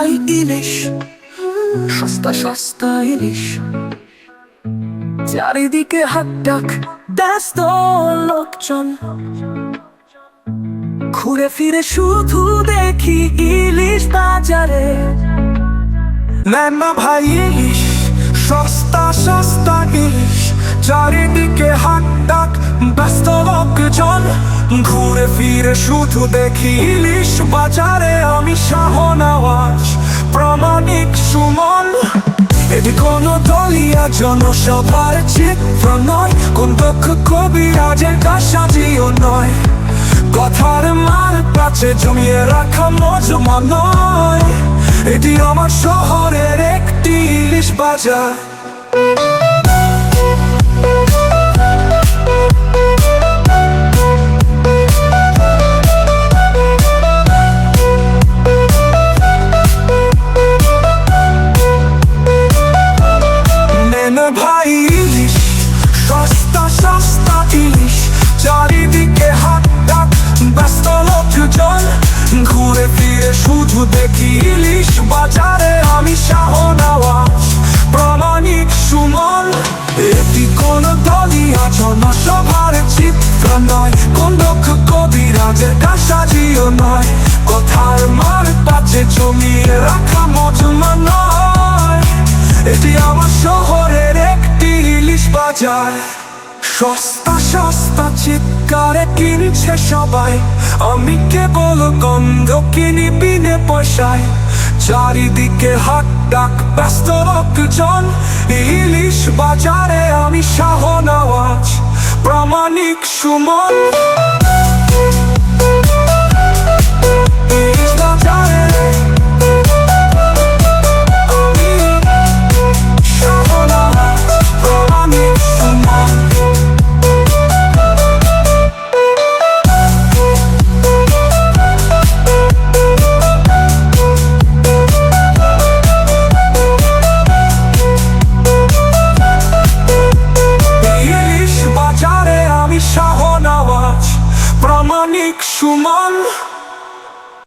ইলিশ, সস্তা সস্তা ইলিশ। চারিদিকে হাত ডাক, ব্যস্ত লোকজন। ঘুরে ফিরে শুধু দেখি ইলিশ বাজারে। নেন ভাই ইলিশ, সস্তা সস্তা ইলিশ। চারিদিকে হাত লোকজন ঘুরে ফিরে শুধু দেখি ইলিশ বাজারে আমি শাহনওয়াজ, প্রমাণিক সুমন এটি কোনো দলিয়া জনসভার চিত্র নয়, কোন দক্ষ কবি রাজের কাসাজিও নয়। কথার মার কাছে জমিয়ে রাখা মজমা নয়। এটি আমার শহরের একটি ইলিশ বাজার। ঘুরে শুধু দেখি ইলিশ বাজারে আমি শাহনওয়াজ, প্রমাণিক সুমন। এটি কোন দলিয়া জনসভার চিত্র নয়, কোন দক্ষ কবিরাজের কাসাজিও নয়। কথার মার কাছে জমিয়ে রাখা মজমা নয়। এটি আমার শহরের একটি ইলিশ বাজার। সস্তা সস্তা চিৎকারে কিনছে সবাই। আমি কেবল গন্ধ কিনি বিনে পয়সায়। চারিদিকে হাত ডাক, ব্যস্ত লোকজন। ইলিশ বাজারে আমি শাহনওয়াজ প্রামাণিক সুমন। প্রামাণিক সুমন।